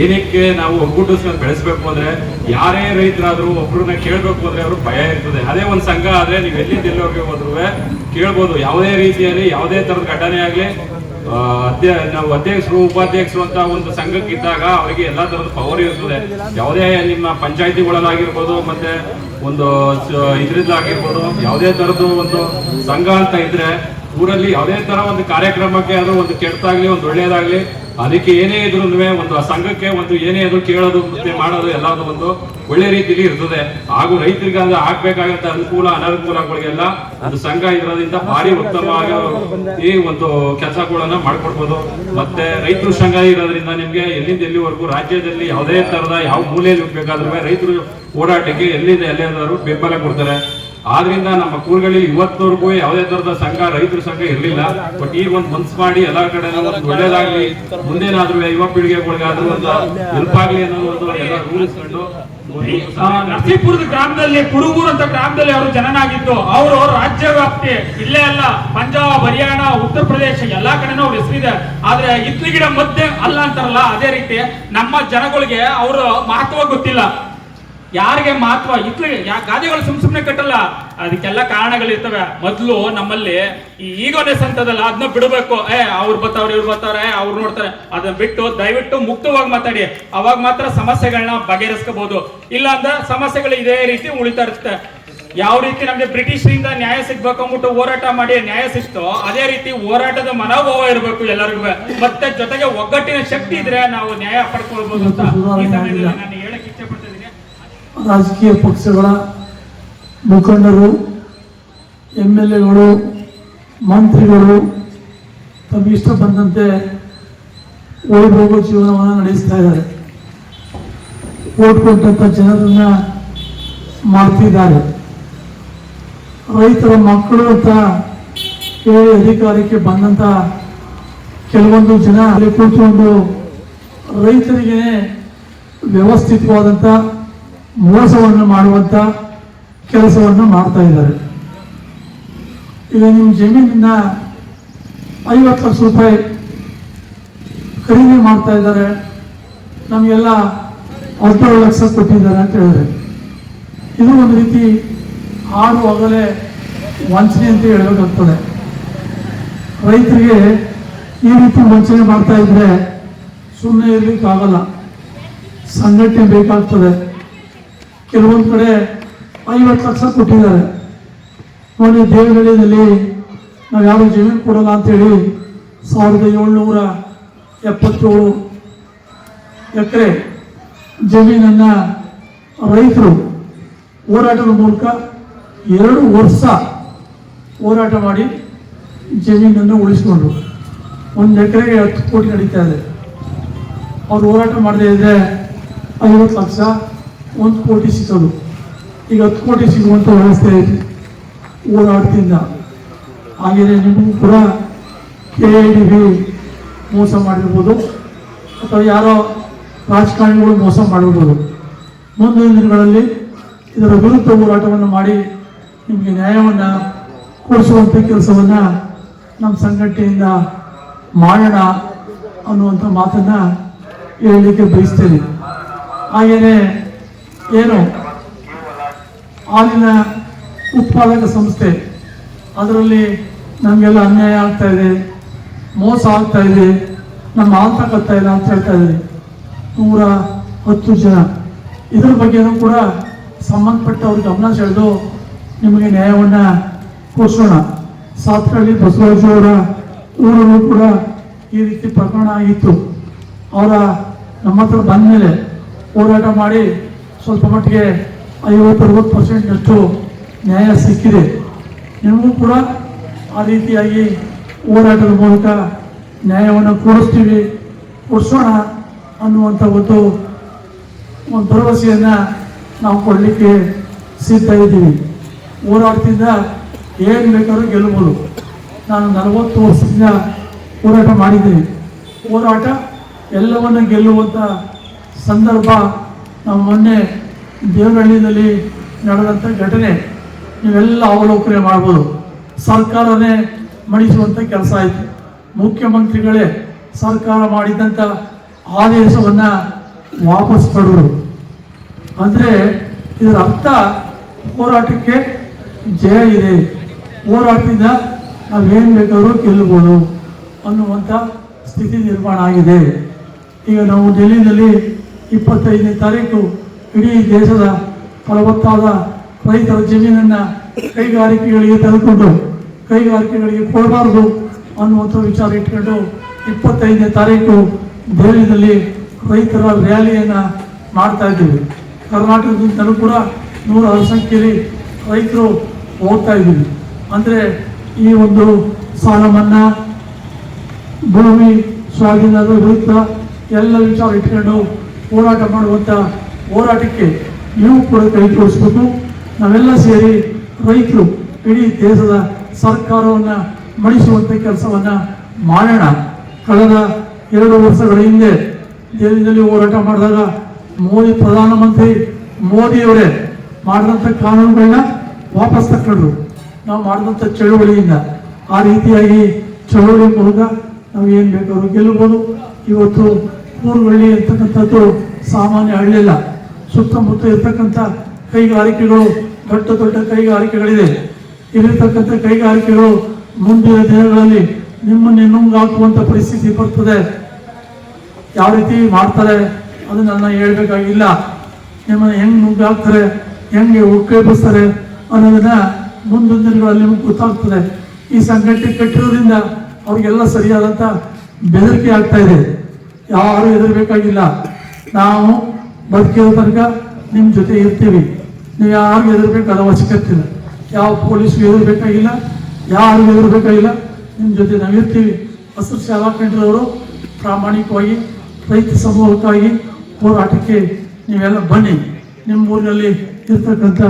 ಏನಕ್ಕೆ ನಾವು ಒಗ್ಗೂಡಿಸ್ಕೊಂಡು ಬೆಳೆಸಬೇಕು ಅಂದ್ರೆ ಯಾರೇ ರೈತರಾದ್ರೂ ಒಬ್ರನ್ನ ಕೇಳಬೇಕು ಅಂದ್ರೆ ಅವರು ಭಯ ಇರ್ತದೆ. ಅದೇ ಒಂದು ಸಂಘ ಆದ್ರೆ ನೀವು ಎಲ್ಲಿ ಎಲ್ಲೋಗಿ ಹೋದ್ರು ಕೇಳ್ಬೋದು. ಯಾವುದೇ ರೀತಿಯಲ್ಲಿ ಯಾವುದೇ ತರದ ಘಟನೆ ಆಗಲಿ ನಾವು ಅಧ್ಯಕ್ಷರು, ಉಪಾಧ್ಯಕ್ಷರು ಅಂತ ಒಂದು ಸಂಘಕ್ಕಿದ್ದಾಗ ಅವರಿಗೆ ಎಲ್ಲಾ ತರದ ಪವರ್ ಇರ್ತದೆ. ಯಾವುದೇ ನಿಮ್ಮ ಪಂಚಾಯತಿಗಳಲ್ಲಾಗಿರ್ಬೋದು ಮತ್ತೆ ಒಂದು ಇದ್ರದ್ದಾಗಿರ್ಬೋದು ಯಾವುದೇ ತರದ್ದು ಒಂದು ಸಂಘ ಅಂತ ಇದ್ರೆ ಊರಲ್ಲಿ ಯಾವುದೇ ತರ ಒಂದು ಕಾರ್ಯಕ್ರಮಕ್ಕೆ ಅದು ಒಂದು ಕೆಟ್ಟದಾಗ್ಲಿ, ಒಂದು ಒಳ್ಳೇದಾಗ್ಲಿ ಅದಕ್ಕೆ ಏನೇ ಇದ್ರು ಒಂದು ಆ ಸಂಘಕ್ಕೆ ಒಂದು ಏನೇ ಅದು ಕೇಳೋದು ಮತ್ತೆ ಮಾಡೋದು ಎಲ್ಲಾದ್ರು ಒಂದು ಒಳ್ಳೆ ರೀತಿಲಿ ಇರ್ತದೆ. ಹಾಗೂ ರೈತರಿಗೆ ಅಂದ್ರೆ ಆಗ್ಬೇಕಾಗಂತ ಅನುಕೂಲ, ಅನನುಕೂಲಗಳಿಗೆಲ್ಲ ಒಂದು ಸಂಘ ಇರೋದ್ರಿಂದ ಭಾರಿ ಉತ್ತಮವಾಗಿ ಈ ಒಂದು ಕೆಲಸಗಳನ್ನ ಮಾಡ್ಕೊಡ್ಬೋದು. ಮತ್ತೆ ರೈತರು ಸಂಘ ಇರೋದ್ರಿಂದ ನಿಮ್ಗೆ ಎಲ್ಲಿಂದ ಎಲ್ಲಿವರೆಗೂ ರಾಜ್ಯದಲ್ಲಿ ಯಾವುದೇ ತರದ ಯಾವ ಮೂಲೆಯಲ್ಲಿ ಬೇಕಾದ್ರೂ ರೈತರು ಓಡಾಟಕ್ಕೆ ಎಲ್ಲಿಂದ ಎಲ್ಲಾದರೂ ಬೆಂಬಲ ಕೊಡ್ತಾರೆ. ಆದ್ರಿಂದ ನಮ್ಮ ಕೂರ್ಗಳಿ ಇವತ್ತವರೆಗೂ ಯಾವುದೇ ತರದ ಸಂಘ, ರೈತರ ಸಂಘ ಇರಲಿಲ್ಲ. ಬಟ್ ಈಗ ಒಂದು ಮನ್ಸ್ ಮಾಡಿ ಎಲ್ಲಾ ಕಡೆ ಒಳ್ಳೇದಾಗ್ಲಿ. ಮುಂದೇನಾದ್ರೂ ಯುವ ಒಂದು ಹೆಲ್ಪ್ ಆಗ್ಲಿ ಅನ್ನೋ ಒಂದು ಎಲ್ಲ ರೂಢಿಸ್ಕೊಂಡು ಕಂಡು ನರಸೀಪುರದ ಗ್ರಾಮದಲ್ಲಿ ಕುರುಗೂರ್ ಅಂತ ಗ್ರಾಮದಲ್ಲಿ ಅವರು ಜನನಾಗಿದ್ದು, ಅವರು ರಾಜ್ಯ ವ್ಯಾಪ್ತಿ, ಇಲ್ಲೇ ಅಲ್ಲ, ಪಂಜಾಬ್, ಹರಿಯಾಣ, ಉತ್ತರ ಪ್ರದೇಶ ಎಲ್ಲಾ ಕಡೆನೂ ಅವ್ರ ಹೆಸರಿದೆ. ಆದ್ರೆ ಇತ್ಲಿ ಗಿಡ ಮಧ್ಯೆ ಅಲ್ಲ ಅಂತಾರಲ್ಲ, ಅದೇ ರೀತಿ ನಮ್ಮ ಜನಗಳಿಗೆ ಅವರು ಮಹತ್ವ ಗೊತ್ತಿಲ್ಲ. ಯಾರಿಗೆ ಮಹತ್ವ? ಇತ್ತು ಯಾ ಗಾದೆಗಳು ಸುಮ್ ಸುಮ್ನೆ ಕಟ್ಟಲ್ಲ. ಅದಕ್ಕೆಲ್ಲ ಕಾರಣಗಳಿರ್ತವೆ. ಮೊದ್ಲು ನಮ್ಮಲ್ಲಿ ಈ ಈಗೋನೆಸ್ ಅಂತದಲ್ಲ ಅದನ್ನ ಬಿಡಬೇಕು. ಏ, ಅವ್ರು ಬರ್ತಾವ್ರೆ ಇವ್ರು ಬರ್ತಾವ್ರೆ ಅವ್ರು ನೋಡ್ತಾರೆ. ಅದನ್ನ ಬಿಟ್ಟು ದಯವಿಟ್ಟು ಮುಕ್ತವಾಗಿ ಮಾತಾಡಿ. ಅವಾಗ ಮಾತ್ರ ಸಮಸ್ಯೆಗಳನ್ನ ಬಗೆಹರಿಸ್ಕೋಬಹುದು ಇಲ್ಲ ಅಂದ್ರೆ ಸಮಸ್ಯೆಗಳು ಇದೇ ರೀತಿ ಉಳಿತಾ ಇರುತ್ತೆ. ಯಾವ ರೀತಿ ನಮಗೆ ಬ್ರಿಟಿಷರಿಂದ ನ್ಯಾಯ ಸಿಗ್ಬೇಕು ಅಂದ್ಬಿಟ್ಟು ಹೋರಾಟ ಮಾಡಿ ನ್ಯಾಯ ಸಿಗ್ತೋ ಅದೇ ರೀತಿ ಹೋರಾಟದ ಮನೋಭಾವ ಇರಬೇಕು ಎಲ್ಲರಿಗೂ. ಮತ್ತೆ ಜೊತೆಗೆ ಒಗ್ಗಟ್ಟಿನ ಶಕ್ತಿ ಇದ್ರೆ ನಾವು ನ್ಯಾಯ ಪಡ್ಕೊಳ್ಬಹುದು ಅಂತ ಈ ಸಮಯದಲ್ಲಿ ರಾಜಕೀಯ ಪಕ್ಷಗಳ ಮುಖಂಡರು ಎಂ ಎಲ್ ಎಗಳು, ಮಂತ್ರಿಗಳು ತಮಗಿಷ್ಟ ಬಂದಂತೆ ವೈಭೋಗ ಜೀವನವನ್ನು ನಡೆಸ್ತಾ ಇದ್ದಾರೆ. ಓಟ್ ಕೊಟ್ಟಂಥ ಜನರನ್ನ ಮಾಡ್ತಿದ್ದಾರೆ ರೈತರ ಮಕ್ಕಳು ಅಂತ ಹೇಳಿ ಅಧಿಕಾರಕ್ಕೆ ಬಂದಂಥ ಕೆಲವೊಂದು ಜನ ಅಲ್ಲಿ ಕೂತ್ಕೊಂಡು ರೈತರಿಗೆ ವ್ಯವಸ್ಥಿತವಾದಂಥ ಮೋಸವನ್ನು ಮಾಡುವಂಥ ಕೆಲಸವನ್ನು ಮಾಡ್ತಾ ಇದ್ದಾರೆ. ಈಗ ನಿಮ್ಮ ಜಮೀನಿನ ಐವತ್ತು ಲಕ್ಷ ರೂಪಾಯಿ ಖರೀದಿ ಮಾಡ್ತಾ ಇದ್ದಾರೆ. ನಮಗೆಲ್ಲ ಹದಿನೇಳು ಲಕ್ಷ ಕೊಟ್ಟಿದ್ದಾರೆ ಅಂತ ಹೇಳಿದ್ರೆ, ಇದು ಒಂದು ರೀತಿ ಹಾಡು ಆಗಲೇ ವಂಚನೆ ಅಂತ ಹೇಳಬೇಕಾಗ್ತದೆ ರೈತರಿಗೆ ಈ ರೀತಿ ವಂಚನೆ ಮಾಡ್ತಾ ಇದ್ರೆ ಸುಮ್ಮನೆ ಇರ್ಲಿಕ್ಕೆ ಆಗಲ್ಲ ಸಂಘಟನೆ ಬೇಕಾಗ್ತದೆ. ಕೆಲವೊಂದು ಕಡೆ ಐವತ್ತು ಲಕ್ಷ ಕೊಟ್ಟಿದ್ದಾರೆ. ನೋಡಿ, ದೇವನಹಳ್ಳಿಯಲ್ಲಿ ನಾವು ಯಾರು ಜಮೀನು ಕೊಡಲ್ಲ ಅಂತೇಳಿ ಸಾವಿರದ ಏಳ್ನೂರ ಎಪ್ಪತ್ತೇಳು ಎಕರೆ ಜಮೀನನ್ನು ರೈತರು ಹೋರಾಟದ ಮೂಲಕ ಎರಡು ವರ್ಷ ಹೋರಾಟ ಮಾಡಿ ಜಮೀನನ್ನು ಉಳಿಸ್ಕೊಂಡ್ರು. ಒಂದು ಎಕರೆಗೆ ಹತ್ತು ಕೋಟಿ ನಡೀತಾ ಇದೆ. ಅವ್ರು ಹೋರಾಟ ಮಾಡದೇ ಇದ್ದರೆ ಐವತ್ತು ಲಕ್ಷ ಒಂದು ಕೋಟಿ ಸಿಗೋದು ಈಗ ಹತ್ತು ಕೋಟಿ ಸಿಗುವಂಥ ವ್ಯವಸ್ಥೆ ಐತಿ. ಓಡಾಡ್ತಿಲ್ಲ. ಹಾಗೆಯೇ ನಿಮಗೂ ಕೂಡ ಕೆ ಐ ಡಿ ಮೋಸ ಮಾಡಿರ್ಬೋದು. ಅಥವಾ ಯಾರೋ ರಾಜಕಾರಣಿಗಳು ಮೋಸ ಮಾಡಿರ್ಬೋದು. ಮುಂದಿನ ದಿನಗಳಲ್ಲಿ ಇದರ ವಿರುದ್ಧ ಹೋರಾಟವನ್ನು ಮಾಡಿ ನಿಮಗೆ ನ್ಯಾಯವನ್ನು ಕೊಡಿಸುವಂಥ ಕೆಲಸವನ್ನು ನಮ್ಮ ಸಂಘಟನೆಯಿಂದ ಮಾಡೋಣ ಅನ್ನುವಂಥ ಮಾತನ್ನು ಹೇಳಲಿಕ್ಕೆ ಬಯಸ್ತೇನೆ. ಹಾಗೆಯೇ ಏನು? ಹಾಲಿನ ಉತ್ಪಾದಕ ಸಂಸ್ಥೆ. ಅದರಲ್ಲಿ ನಮಗೆಲ್ಲ ಅನ್ಯಾಯ ಆಗ್ತಾ ಇದೆ, ಮೋಸ ಆಗ್ತಾ ಇದೆ, ನಮ್ಮ ಹಾಲು ಇಲ್ಲ ಅಂತ ಹೇಳ್ತಾ ಇದ್ದೀವಿ. ನೂರ ಹತ್ತು ಜನ. ಇದ್ರ ಬಗ್ಗೆನೂ ಕೂಡ ಸಂಬಂಧಪಟ್ಟವ್ರ ಗಮನ ಸೆಳೆದು ನಿಮಗೆ ನ್ಯಾಯವನ್ನು ಕೊಡಿಸೋಣ. ಸಾತ್ಕಳ್ಳಿ ಬಸವರಾಜು ಅವರ ಊರಲ್ಲೂ ಕೂಡ ಈ ರೀತಿ ಪ್ರಕರಣ ಆಗಿತ್ತು. ಅವರ ನಮ್ಮ ಹತ್ರ ಬಂದ ಮೇಲೆ ಹೋರಾಟ ಮಾಡಿ ಸ್ವಲ್ಪ ಮಟ್ಟಿಗೆ ಐವತ್ತು, ಅರವತ್ತು ಪರ್ಸೆಂಟ್ನಷ್ಟು ನ್ಯಾಯ ಸಿಕ್ಕಿದೆ. ನಿಮಗೂ ಕೂಡ ಆ ರೀತಿಯಾಗಿ ಹೋರಾಟದ ಮೂಲಕ ನ್ಯಾಯವನ್ನು ಕೊಡಿಸ್ತೀವಿ, ಕೊಡಿಸೋಣ ಅನ್ನುವಂಥ ಒಂದು ಒಂದು ಭರವಸೆಯನ್ನು ನಾವು ಕೊಡಲಿಕ್ಕೆ ಸಿದ್ಧ ಇದ್ದೀವಿ. ಹೋರಾಟದಿಂದ ಏನು ಬೇಕಾದ್ರೂ ಗೆಲ್ಲಬಹುದು ನಾನು ನಲವತ್ತು ವರ್ಷದಿಂದ ಹೋರಾಟ ಮಾಡಿದ್ದೀನಿ. ಹೋರಾಟ ಎಲ್ಲವನ್ನು ಗೆಲ್ಲುವಂಥ ಸಂದರ್ಭ ನಾವು ಮೊನ್ನೆ ದೇವನಹಳ್ಳಿಯಲ್ಲಿ ನಡೆದಂಥ ಘಟನೆ, ನೀವೆಲ್ಲ ಅವಲೋಕನೆ ಮಾಡ್ಬೋದು. ಸರ್ಕಾರನೇ ಮಣಿಸುವಂಥ ಕೆಲಸ ಆಯಿತು. ಮುಖ್ಯಮಂತ್ರಿಗಳೇ ಸರ್ಕಾರ ಮಾಡಿದಂಥ ಆದೇಶವನ್ನು ವಾಪಸ್ ಪಡೆದರು. ಅಂದರೆ ಇದರ ಅರ್ಥ ಹೋರಾಟಕ್ಕೆ ಜಯ ಇದೆ. ಹೋರಾಟದಿಂದ ನಾವೇನು ಬೇಕಾದರೂ ಗೆಲ್ಲಬಹುದು ಅನ್ನುವಂಥ ಸ್ಥಿತಿ ನಿರ್ಮಾಣ ಆಗಿದೆ. ಈಗ ನಾವು ಡೆಲ್ಲಿನಲ್ಲಿ ಇಪ್ಪತ್ತೈದನೇ ತಾರೀಕು ಇಡೀ ದೇಶದ ಫಲವತ್ತಾದ ರೈತರ ಜಮೀನನ್ನು ಕೈಗಾರಿಕೆಗಳಿಗೆ ತೆಗೆದುಕೊಂಡು ಕೈಗಾರಿಕೆಗಳಿಗೆ ಕೊಡಬಾರ್ದು ಅನ್ನುವಂಥ ವಿಚಾರ ಇಟ್ಕೊಂಡು ಇಪ್ಪತ್ತೈದನೇ ತಾರೀಕು ದೆಹಲಿಯಲ್ಲಿ ರೈತರ ರ್ಯಾಲಿಯನ್ನು ಮಾಡ್ತಾ ಇದ್ದೀವಿ. ಕರ್ನಾಟಕದಿಂದಲೂ ಕೂಡ ನೂರಾರು ಸಂಖ್ಯೆಯಲ್ಲಿ ರೈತರು ಹೋಗ್ತಾ ಇದ್ದೀವಿ. ಅಂದರೆ ಈ ಒಂದು ಸಾಲ ಮನ್ನಾ ಭೂಮಿ ಸ್ವಾಧೀನದ ವಿರುದ್ಧ ಎಲ್ಲ ವಿಚಾರ ಇಟ್ಕೊಂಡು ಹೋರಾಟ ಮಾಡುವಂಥ ಹೋರಾಟಕ್ಕೆ ನೀವು ಕೂಡ ಕೈ ಜೋಡಿಸ್ಬೇಕು. ನಾವೆಲ್ಲ ಸೇರಿ ರೈತರು ಇಡೀ ದೇಶದ ಸರ್ಕಾರವನ್ನು ಮಣಿಸುವಂಥ ಕೆಲಸವನ್ನು ಮಾಡೋಣ. ಕಳೆದ ಎರಡು ವರ್ಷಗಳ ಹಿಂದೆ ದೇಶದಲ್ಲಿ ಹೋರಾಟ ಮಾಡಿದಾಗ ಮೋದಿ ಪ್ರಧಾನಮಂತ್ರಿ ಮೋದಿಯವರೇ ಮಾಡಿದಂಥ ಕಾನೂನುಗಳನ್ನ ವಾಪಸ್ ತಕೊಂಡ್ರು. ನಾವು ಮಾಡಿದಂಥ ಚಳುವಳಿಯಿಂದ. ಆ ರೀತಿಯಾಗಿ ಚಳುವಳಿ ಮೂಲಕ ನಾವು ಏನು ಬೇಕಾದ್ರೂ ಗೆಲ್ಲಬಹುದು. ಇವತ್ತು ಊರುಗಳ್ಳಿ ಇರ್ತಕ್ಕಂಥದ್ದು ಸಾಮಾನ್ಯ ಹಳ್ಳಿಯಲ್ಲ ಸುತ್ತಮುತ್ತ ಇರ್ತಕ್ಕಂಥ ಕೈಗಾರಿಕೆಗಳು, ದೊಡ್ಡ ದೊಡ್ಡ ಕೈಗಾರಿಕೆಗಳಿದೆ ಇಲ್ಲಿರ್ತಕ್ಕಂಥ ಕೈಗಾರಿಕೆಗಳು ಮುಂದಿನ ದಿನಗಳಲ್ಲಿ ನಿಮ್ಮನ್ನು ನುಂಗಾಕುವಂಥ ಪರಿಸ್ಥಿತಿ ಬರ್ತದೆ. ಯಾವ ರೀತಿ ಮಾಡ್ತಾರೆ ಅದು ನಾನು ಹೇಳ್ಬೇಕಾಗಿಲ್ಲ. ನಿಮ್ಮನ್ನು ಹೆಂಗ್ ನುಂಗಾಕ್ತಾರೆ, ಹೆಂಗೆ ಉಕ್ಕೇಪಿಸ್ತಾರೆ ಅನ್ನೋದನ್ನ ಮುಂದಿನ ದಿನಗಳಲ್ಲಿ ನಿಮಗೆ ಗೊತ್ತಾಗ್ತದೆ. ಈ ಸಂಘಟನೆ ಕಟ್ಟಿರೋದ್ರಿಂದ ಅವ್ರಿಗೆಲ್ಲ ಸರಿಯಾದಂಥ ಬೆದರಿಕೆ ಆಗ್ತಾ ಇದೆ. ಯಾರು ಹೆದರ್ಬೇಕಾಗಿಲ್ಲ. ನಾವು ಬದುಕಿರೋ ತನಕ ನಿಮ್ಮ ಜೊತೆ ಇರ್ತೀವಿ. ನೀವು ಯಾರಿಗೂ ಹೆದರ್ಬೇಕಾದ ಅವಶ್ಯಕತೆ ಇಲ್ಲ. ಯಾವ ಪೊಲೀಸ್ಗೂ ಹೆದರ್ಬೇಕಾಗಿಲ್ಲ, ಯಾರಿಗೂ ಹೆದರ್ಬೇಕಾಗಿಲ್ಲ. ನಿಮ್ಮ ಜೊತೆ ನಾವು ಇರ್ತೀವಿ. ಹಸಿರು ಶಾಲಾ ಕೇಂದ್ರದವರು ಪ್ರಾಮಾಣಿಕವಾಗಿ ರೈತ ಸಮೂಹಕ್ಕಾಗಿ ಹೋರಾಟಕ್ಕೆ ನೀವೆಲ್ಲ ಬನ್ನಿ. ನಿಮ್ಮ ಊರಿನಲ್ಲಿ ಇರ್ತಕ್ಕಂಥ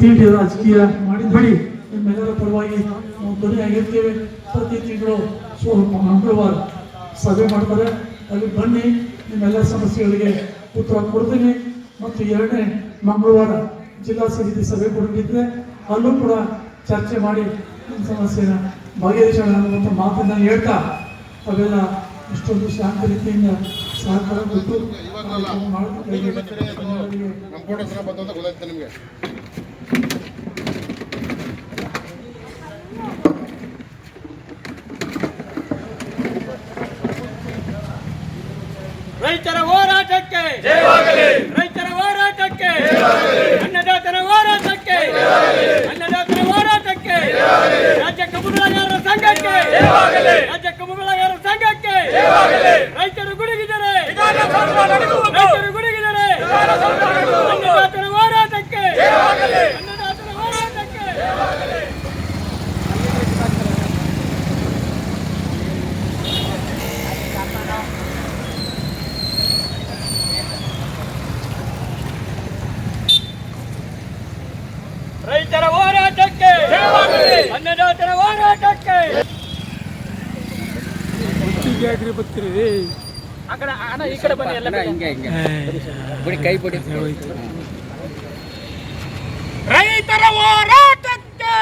ತೀಟಿ ರಾಜಕೀಯ ಮಾಡಿದ್ಬಿಡಿ. ನಿಮ್ಮೆಲ್ಲರ ಪರವಾಗಿ ನಾವು ಧ್ವನಿಯಾಗಿರ್ತೇವೆ ಪ್ರತಿ ತಿಂಗಳು ಸೋ ಮಂಗಳವಾರ ಸಭೆ ಮಾಡ್ತಾರೆ. ಅಲ್ಲಿ ಬನ್ನಿ ನಿಮ್ಮೆಲ್ಲ ಸಮಸ್ಯೆಗಳಿಗೆ ಉತ್ತರ ಕೊಡ್ತೀನಿ. ಮತ್ತು ಎರಡನೇ ಮಂಗಳವಾರ ಜಿಲ್ಲಾ ಸಮಿತಿ ಸಭೆ ಕೊಡಲಿದ್ರೆ ಅಲ್ಲೂ ಕೂಡ ಚರ್ಚೆ ಮಾಡಿ ನಿಮ್ಮ ಸಮಸ್ಯೆನ ಬಗೆಹರಿಸೋಣ ಅನ್ನುವಂಥ ಮಾತನ್ನ ಹೇಳ್ತಾ ಅವೆಲ್ಲ ಇಷ್ಟೊಂದು ಶಾಂತ ರೀತಿಯಿಂದ ಸಹಕಾರ ಕೊಟ್ಟು ಕಾರ್ಯಕ್ರಮ ಮಾಡೋದಕ್ಕಾಗಿ ಎಲ್ಲರಿಗೆ ನಮ್ಮ ಫೋಟೋ ಸಹ ಬಂತು ಅಂತ ಗೊತ್ತಾಯ್ತು ನಿಮಗೆ ರೈತರ ಹೋರಾಟಕ್ಕೆ ರೈತರ ಹೋರಾಟಕ್ಕೆ ಅನ್ನದಾತರ ಹೋರಾಟಕ್ಕೆ ಅನ್ನದಾತರ ಹೋರಾಟಕ್ಕೆ ರಾಜ್ಯ ಕಬ್ಬು ಬೆಳೆಗಾರರ ಸಂಘಕ್ಕೆ ರೈತರು ಗುಡುಗಿದ್ದಾರೆ ರೈತರು ಗುಡುಗಿದ್ದಾರೆ ಅನ್ನದಾತರ ಹೋರಾಟಕ್ಕೆ ಅನ್ನದಾತರ ಹೋರಾಟಕ್ಕೆ ರೈತರ ಹೋರಾಟಕ್ಕೆ ಅನ್ನದಾತರ ಹೋರಾಟಕ್ಕೆ ರೈತರ ಹೋರಾಟಕ್ಕೆ!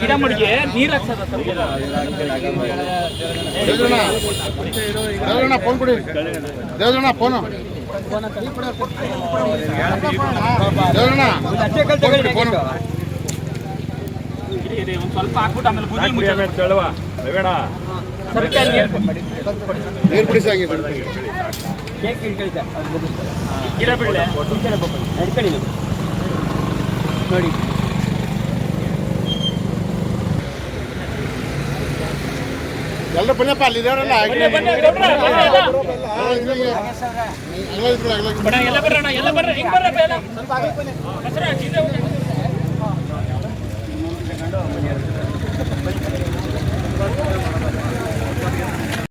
ಗಿಡ ಮಡಿಗೆ ನೀರ್ ಹಾಕ್ಸದ ದೇವರಣ್ಣ ಫೋನ್ ಕೊಡಿ ದೇವರಣ್ಣ ಫೋನು ದೇವರಣ್ಣ ಫೋನು ಒಂದ್ ಸ್ವಲ್ಪ ಹಾಕ್ಬಿಟ್ಟು ಆಮೇಲೆ ಬುದ್ಧಿ ಮುಚ್ಚ ಸರ್ಕಾರ ನೀರ್ ನೀರು ಬಿಡಿಸಿ ಹಂಗೆ ಗಿಡ ಬಿಡ್ಲೆ ಎಲ್ಲ ಪುಣ್ಯಪ್ಪ ಅಲ್ಲಿ ದೇವರಲ್ಲ ಎಲ್ಲ ಬರ್ರಣ ಎಲ್ಲ ಬರ್ರಿ ಹಿಂಗ್ ಬರ್ರಪ್ಪ ಎಲ್ಲ ಹಸಿರ ಚಿಂತೆ ಹೋಗಿ